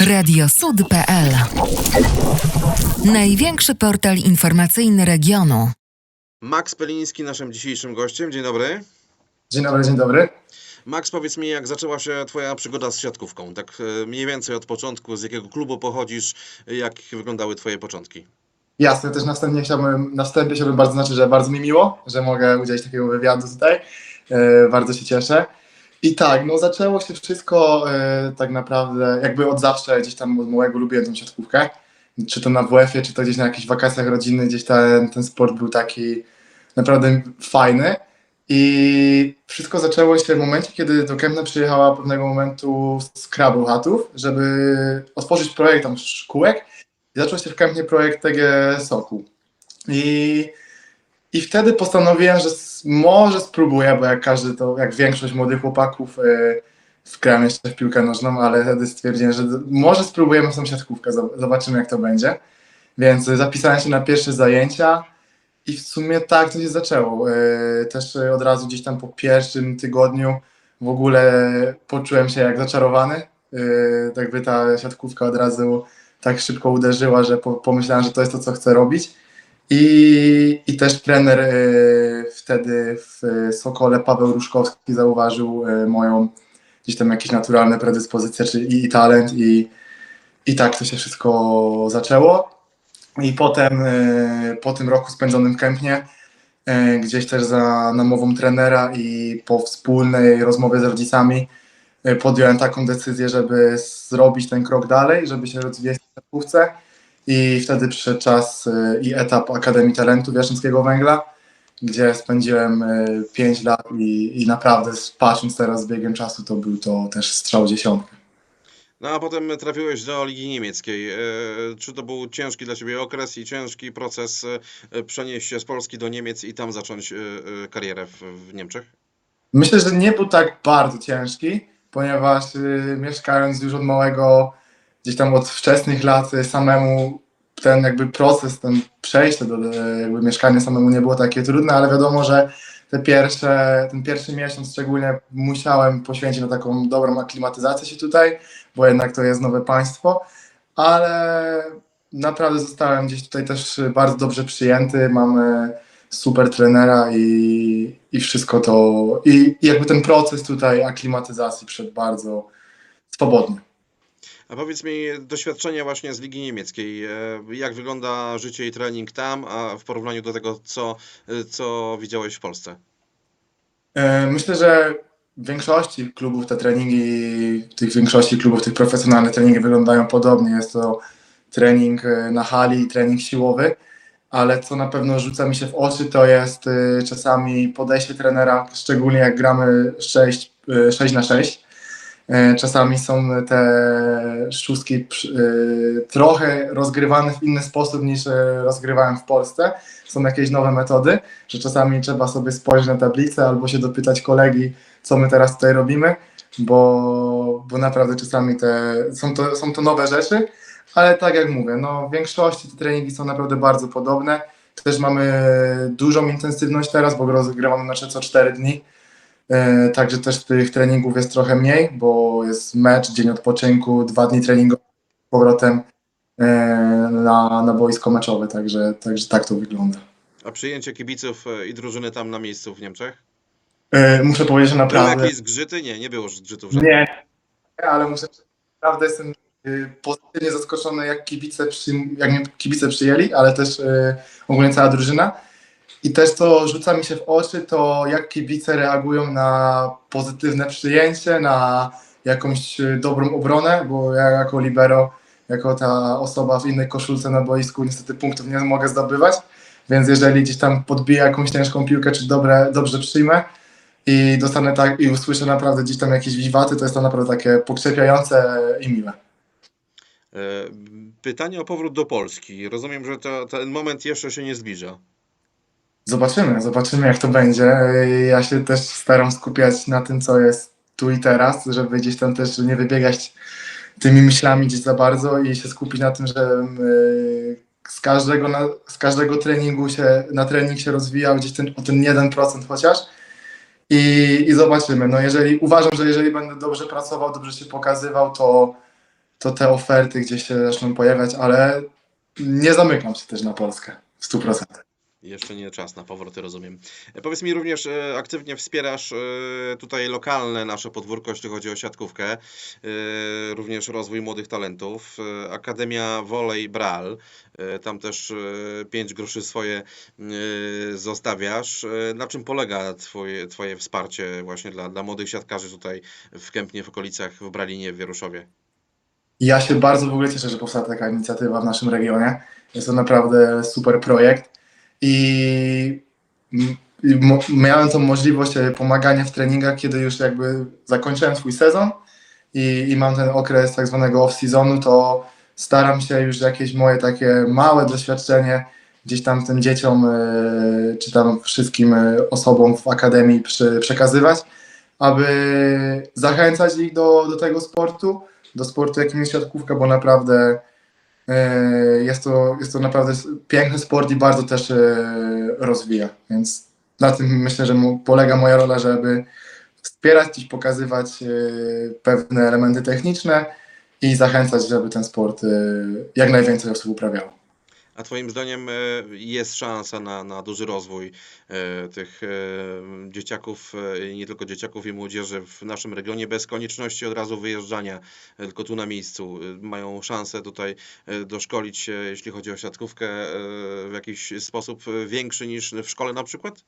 Radiosud.pl Największy portal informacyjny regionu. Max Peliński naszym dzisiejszym gościem. Dzień dobry. Dzień dobry, dzień dobry. Max, powiedz mi, jak zaczęła się Twoja przygoda z siatkówką? Tak e, mniej więcej od początku, z jakiego klubu pochodzisz, jak wyglądały Twoje początki? Jasne, też na wstępie chciałbym, na wstępie chciałbym bardzo znaczyć, że bardzo mi miło, że mogę udzielić takiego wywiadu tutaj. E, bardzo się cieszę. I tak, no zaczęło się wszystko e, tak naprawdę, jakby od zawsze, gdzieś tam od małego lubiłem tą siatkówkę. Czy to na WF-ie, czy to gdzieś na jakichś wakacjach rodzinnych, gdzieś ten, ten sport był taki naprawdę fajny. I wszystko zaczęło się w momencie, kiedy do Kępna przyjechała pewnego momentu z Krabu Chatów, żeby otworzyć projekt tam szkółek. I zaczął się w Kępnie projekt TG Soku. I, I wtedy postanowiłem, że może spróbuję, bo jak każdy to, jak większość młodych chłopaków, yy, jeszcze w piłkę nożną, ale wtedy stwierdziłem, że może spróbujemy zob- zobaczymy jak to będzie. Więc zapisałem się na pierwsze zajęcia i w sumie tak to się zaczęło. Yy, Też od razu gdzieś tam po pierwszym tygodniu w ogóle poczułem się jak zaczarowany. Yy, Tak by ta siatkówka od razu tak szybko uderzyła, że po, pomyślałem, że to jest to, co chcę robić. I, i też trener y, wtedy w Sokole, Paweł Ruszkowski, zauważył y, moją gdzieś tam jakieś naturalne predyspozycje i, talent i, i tak to się wszystko zaczęło. I potem y, po tym roku spędzonym w Kępnie, gdzieś też za namową trenera i po wspólnej rozmowie z rodzicami, podjąłem taką decyzję, żeby zrobić ten krok dalej, żeby się rozwijać w siatkówce i wtedy przyszedł czas y, i etap Akademii Talentu Jaszyńskiego Węgla, gdzie spędziłem 5 lat i, i naprawdę patrząc teraz z biegiem czasu, to był to też strzał dziesiątkę. No a potem trafiłeś do Ligi Niemieckiej. E, Czy to był ciężki dla Ciebie okres i ciężki proces e, przenieść się z Polski do Niemiec i tam zacząć e, karierę w, w Niemczech? Myślę, że nie był tak bardzo ciężki, ponieważ y, mieszkając już od małego, gdzieś tam od wczesnych lat y, samemu ten jakby proces, ten przejście do jakby mieszkania samemu nie było takie trudne, ale wiadomo, że te pierwsze, ten pierwszy miesiąc szczególnie musiałem poświęcić na taką dobrą aklimatyzację się tutaj, bo jednak to jest nowe państwo, ale naprawdę zostałem gdzieś tutaj też bardzo dobrze przyjęty, mamy super trenera i, i wszystko to, i, i jakby ten proces tutaj aklimatyzacji przed bardzo swobodnie. A powiedz mi, doświadczenia właśnie z Ligi Niemieckiej, e, jak wygląda życie i trening tam, a w porównaniu do tego, co, e, co widziałeś w Polsce? E, Myślę, że w większości klubów te treningi, tych większości klubów tych profesjonalne treningi wyglądają podobnie. Jest to trening na hali, trening siłowy, ale co na pewno rzuca mi się w oczy, to jest czasami podejście trenera, szczególnie jak gramy 6, e, 6 na 6. E, Czasami są te szóstki e, trochę rozgrywane w inny sposób niż e, rozgrywałem w Polsce. Są jakieś nowe metody, że czasami trzeba sobie spojrzeć na tablicę albo się dopytać kolegi, co my teraz tutaj robimy, bo, bo naprawdę czasami te, są, to, są to nowe rzeczy, ale tak jak mówię, no w większości te treningi są naprawdę bardzo podobne. Też mamy dużą intensywność teraz, bo rozgrywamy mecze co 4 dni. E, Także też tych treningów jest trochę mniej, bo jest mecz, dzień odpoczynku, dwa dni treningu z powrotem e, na, na boisko meczowe, także, także tak to wygląda. A przyjęcie kibiców e, i drużyny tam na miejscu w Niemczech? Muszę powiedzieć, że Były naprawdę... jakieś zgrzyty? Nie, nie było zgrzytów żadnych. Nie, ale muszę naprawdę jestem pozytywnie zaskoczony, jak kibice, przyjm- jak mnie kibice przyjęli, ale też ogólnie cała drużyna. I też co rzuca mi się w oczy, to jak kibice reagują na pozytywne przyjęcie, na jakąś dobrą obronę, bo ja jako libero, jako ta osoba w innej koszulce na boisku niestety punktów nie mogę zdobywać, więc jeżeli gdzieś tam podbiję jakąś ciężką piłkę, czy dobre, dobrze przyjmę, i dostanę tak i usłyszę naprawdę gdzieś tam jakieś wiwaty, to jest to naprawdę takie pokrzepiające i miłe. E, Pytanie o powrót do Polski. Rozumiem, że to, ten moment jeszcze się nie zbliża. Zobaczymy, zobaczymy jak to będzie. Ja się też staram skupiać na tym, co jest tu i teraz, żeby gdzieś tam też nie wybiegać tymi myślami gdzieś za bardzo i się skupić na tym, że y, z każdego, z każdego treningu się, na trening się rozwijał gdzieś ten, o ten 1% chociaż. I, I zobaczymy. No jeżeli uważam, że jeżeli będę dobrze pracował, dobrze się pokazywał, to, to te oferty gdzieś się zaczną pojawiać, ale nie zamykam się też na Polskę w 100%. Jeszcze nie czas na powroty, rozumiem. E, Powiedz mi również, e, aktywnie wspierasz e, tutaj lokalne nasze podwórko, jeśli chodzi o siatkówkę, również rozwój młodych talentów. Akademia Volley Bral, tam też 5 groszy swoje zostawiasz. Na czym polega twoje, twoje wsparcie właśnie dla, dla młodych siatkarzy tutaj w Kępnie, w okolicach, w Bralinie, w Wieruszowie? Ja się bardzo w ogóle cieszę, że powstała taka inicjatywa w naszym regionie. Jest to naprawdę super projekt i miałem tą możliwość e, pomagania w treningach, kiedy już jakby zakończyłem swój sezon i, i mam ten okres tak zwanego off-seasonu, to staram się już jakieś moje takie małe doświadczenie gdzieś tam tym dzieciom e, czy tam wszystkim e, osobom w akademii przekazywać, aby zachęcać ich do, do tego sportu, do sportu jakim jest bo naprawdę jest to, jest to naprawdę piękny sport i bardzo też e, rozwija, więc na tym myślę, że polega moja rola, żeby wspierać i pokazywać e, pewne elementy techniczne i zachęcać, żeby ten sport e, jak najwięcej osób uprawiało. A Twoim zdaniem e, jest szansa na, na duży rozwój e, tych e, dzieciaków, nie tylko dzieciaków i młodzieży w naszym regionie bez konieczności od razu wyjeżdżania, tylko tu na miejscu. Mają szansę tutaj doszkolić się, jeśli chodzi o siatkówkę, w jakiś sposób większy niż w szkole na przykład?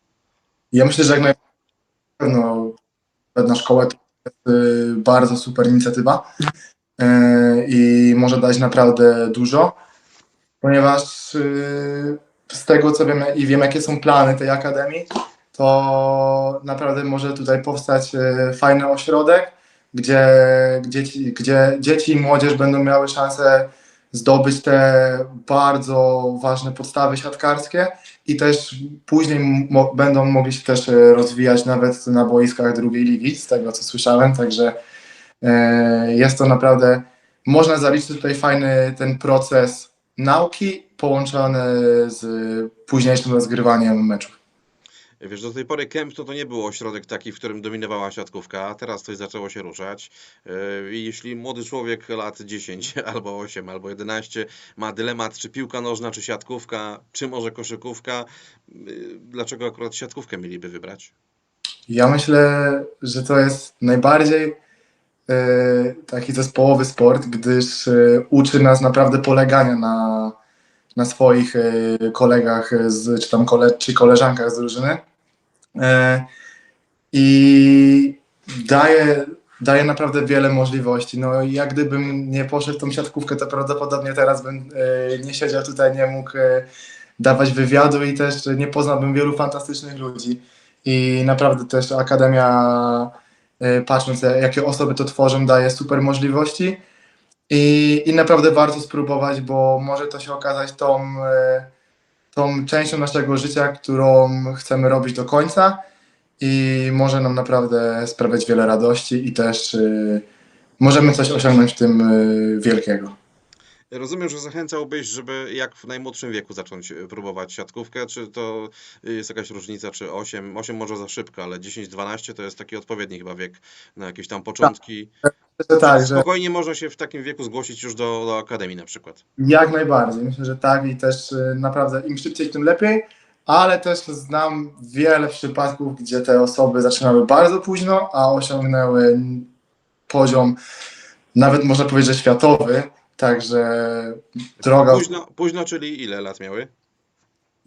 Ja myślę, że jak na pewno na szkołę to jest bardzo super inicjatywa i może dać naprawdę dużo, ponieważ y, z tego co wiem i wiem jakie są plany tej akademii, to naprawdę może tutaj powstać y, fajny ośrodek, gdzie, gdzie, gdzie dzieci i młodzież będą miały szansę zdobyć te bardzo ważne podstawy siatkarskie i też później mo- będą mogli się też e, rozwijać nawet na boiskach drugiej ligi, z tego co słyszałem, także e, jest to naprawdę, można zaliczyć tutaj fajny ten proces nauki połączony z późniejszym rozgrywaniem meczów. Wiesz, do tej pory Kemp to, to nie był ośrodek taki, w którym dominowała siatkówka, a teraz coś zaczęło się ruszać. I jeśli młody człowiek lat 10 albo 8 albo 11 ma dylemat, czy piłka nożna, czy siatkówka, czy może koszykówka, yy, dlaczego akurat siatkówkę mieliby wybrać? Ja myślę, że to jest najbardziej e, taki zespołowy sport, gdyż e, uczy nas naprawdę polegania na, na swoich e, kolegach z, czy tam kole, czy koleżankach z drużyny. E, I daje, daje naprawdę wiele możliwości. No jak gdybym nie poszedł w tą siatkówkę, to prawdopodobnie teraz bym e, nie siedział tutaj, nie mógł e, dawać wywiadu i też nie poznałbym wielu fantastycznych ludzi. I naprawdę też Akademia, e, patrząc jakie osoby to tworzą, daje super możliwości. I, I naprawdę warto spróbować, bo może to się okazać tą, e, tą częścią naszego życia, którą chcemy robić do końca i może nam naprawdę sprawiać wiele radości i też e, możemy coś osiągnąć w tym wielkiego. Rozumiem, że zachęcałbyś, żeby jak w najmłodszym wieku zacząć e, próbować siatkówkę, czy to jest jakaś różnica, czy 8, 8 może za szybko, ale 10-12 to jest taki odpowiedni chyba wiek na jakieś tam początki. Tak, że Spokojnie można się w takim wieku zgłosić już do, do akademii na przykład. Jak najbardziej. Myślę, że tak i też y, naprawdę im szybciej, tym lepiej, ale też znam wiele przypadków, gdzie te osoby zaczynały bardzo późno, a osiągnęły poziom nawet można powiedzieć, że światowy, także droga. Późno, późno, czyli ile lat miały?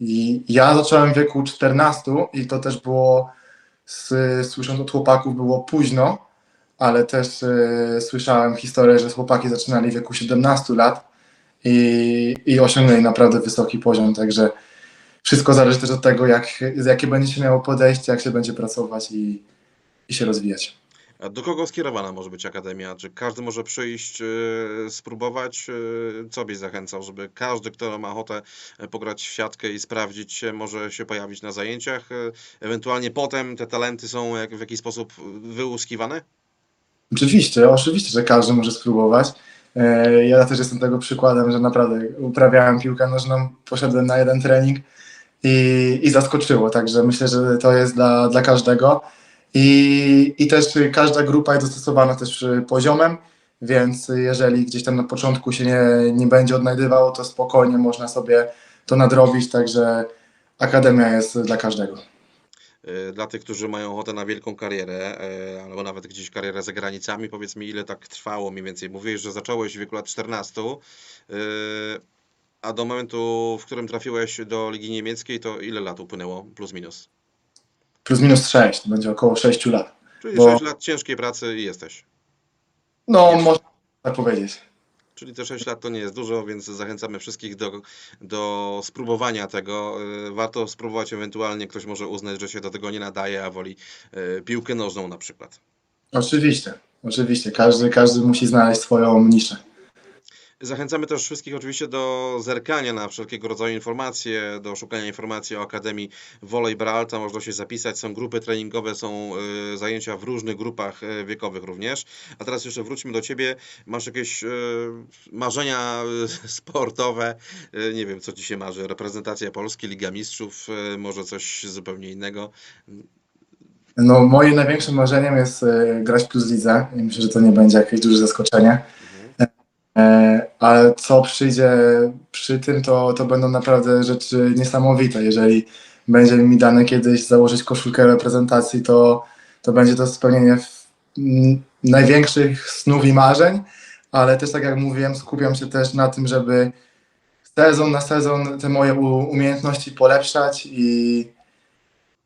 I ja zacząłem w wieku 14 i to też było, z, słysząc od chłopaków, było późno, ale też y, słyszałem historię, że chłopaki zaczynali w wieku 17 lat i, i osiągnęli naprawdę wysoki poziom, także wszystko zależy też od tego, jak, jakie będzie się miało podejście, jak się będzie pracować i, i się rozwijać. Do kogo skierowana może być akademia? Czy każdy może przyjść, e, spróbować? E, Co byś zachęcał, żeby każdy, kto ma ochotę e, pograć w siatkę i sprawdzić się, może się pojawić na zajęciach? Ewentualnie potem te talenty są w jakiś sposób wyłuskiwane? Oczywiście, oczywiście, że każdy może spróbować. Ja też jestem tego przykładem, że naprawdę uprawiałem piłkę nożną, poszedłem na jeden trening i, i zaskoczyło, także myślę, że to jest dla, dla każdego. I, I też każda grupa jest dostosowana też poziomem, więc jeżeli gdzieś tam na początku się nie, nie będzie odnajdywało, to spokojnie można sobie to nadrobić, także Akademia jest dla każdego. Y, Dla tych, którzy mają ochotę na wielką karierę, y, albo nawet gdzieś karierę za granicami, powiedz mi, ile tak trwało mniej więcej? Mówiłeś, że zacząłeś w wieku lat 14, y, a do momentu, w którym trafiłeś do Ligi Niemieckiej, to ile lat upłynęło, plus minus? Plus minus 6, to będzie około 6 lat. Czyli Bo- 6 lat ciężkiej pracy i jesteś. No, można tak powiedzieć. Czyli te 6 lat to nie jest dużo, więc zachęcamy wszystkich do, do spróbowania tego. Y, Warto spróbować, ewentualnie ktoś może uznać, że się do tego nie nadaje, a woli y, piłkę nożną na przykład. Oczywiście, oczywiście. Każdy, każdy musi znaleźć swoją niszę. Zachęcamy też wszystkich oczywiście do zerkania na wszelkiego rodzaju informacje, do szukania informacji o Akademii Volley Bral. Tam można się zapisać. Są grupy treningowe, są y, zajęcia w różnych grupach y, wiekowych również. A teraz jeszcze wróćmy do Ciebie. Masz jakieś y, marzenia sportowe? Nie wiem, co Ci się marzy. Reprezentacja Polski, Liga Mistrzów, może coś zupełnie innego? No, moim największym marzeniem jest grać Plus Lidze myślę, że to nie będzie jakieś duże zaskoczenie. Ale co przyjdzie przy tym, to, to będą naprawdę rzeczy niesamowite. Jeżeli będzie mi dane kiedyś założyć koszulkę reprezentacji, to, to będzie to spełnienie największych snów i marzeń, ale też tak jak mówiłem, skupiam się też na tym, żeby sezon na sezon te moje umiejętności polepszać i,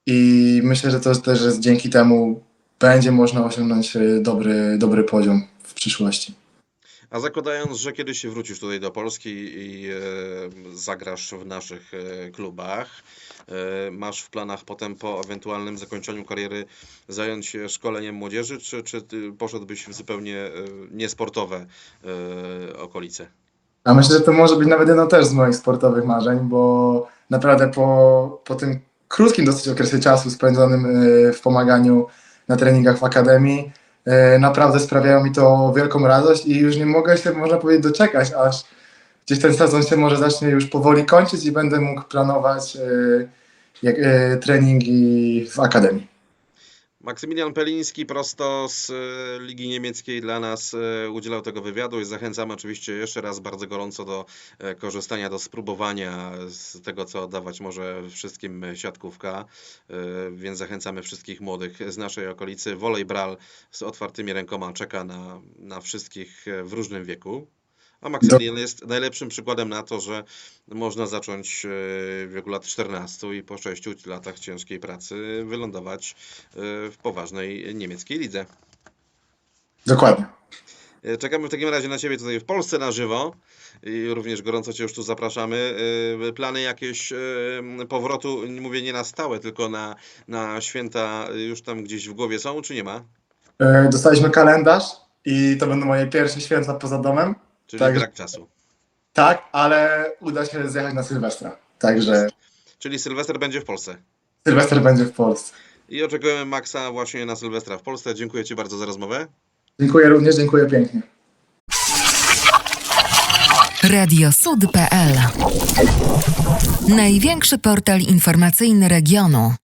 i myślę, że to też dzięki temu będzie można osiągnąć e, dobry, dobry poziom w przyszłości. A zakładając, że kiedyś wrócisz tutaj do Polski i e, zagrasz w naszych e, klubach, e, masz w planach potem po ewentualnym zakończeniu kariery zająć się szkoleniem młodzieży, czy, czy poszedłbyś w zupełnie niesportowe okolice? A myślę, że to może być nawet jedno też z moich sportowych marzeń, bo naprawdę po, po tym krótkim dosyć okresie czasu spędzonym w pomaganiu na treningach w akademii, naprawdę sprawiają mi to wielką radość i już nie mogę się, można powiedzieć, doczekać, aż gdzieś ten sezon się może zacznie już powoli kończyć i będę mógł planować e, e, treningi w akademii. Maksymilian Peliński prosto z e, Ligi Niemieckiej dla nas e, udzielał tego wywiadu i zachęcamy oczywiście jeszcze raz bardzo gorąco do e, korzystania, do spróbowania z tego, co dawać może wszystkim siatkówka, więc zachęcamy wszystkich młodych z naszej okolicy. Wolej z otwartymi rękoma czeka na, na wszystkich w różnym wieku. A Maksymilian jest najlepszym przykładem na to, że można zacząć e, w wieku lat 14 i po 6 latach ciężkiej pracy wylądować e, w poważnej niemieckiej lidze. Dokładnie. E, Czekamy w takim razie na Ciebie tutaj w Polsce na żywo i również gorąco Cię już tu zapraszamy. Plany jakieś powrotu, mówię nie na stałe, tylko na, na święta już tam gdzieś w głowie są, czy nie ma? Dostaliśmy kalendarz i to będą moje pierwsze święta poza domem. Czyli Tak. brak czasu. Tak, ale uda się zjechać na Sylwestra. Także Czyli Sylwester będzie w Polsce. Sylwester będzie w Polsce. I oczekujemy Maxa właśnie na Sylwestra w Polsce. Dziękuję Ci bardzo za rozmowę. Dziękuję również, dziękuję pięknie. Radiosud.pl Największy portal informacyjny regionu.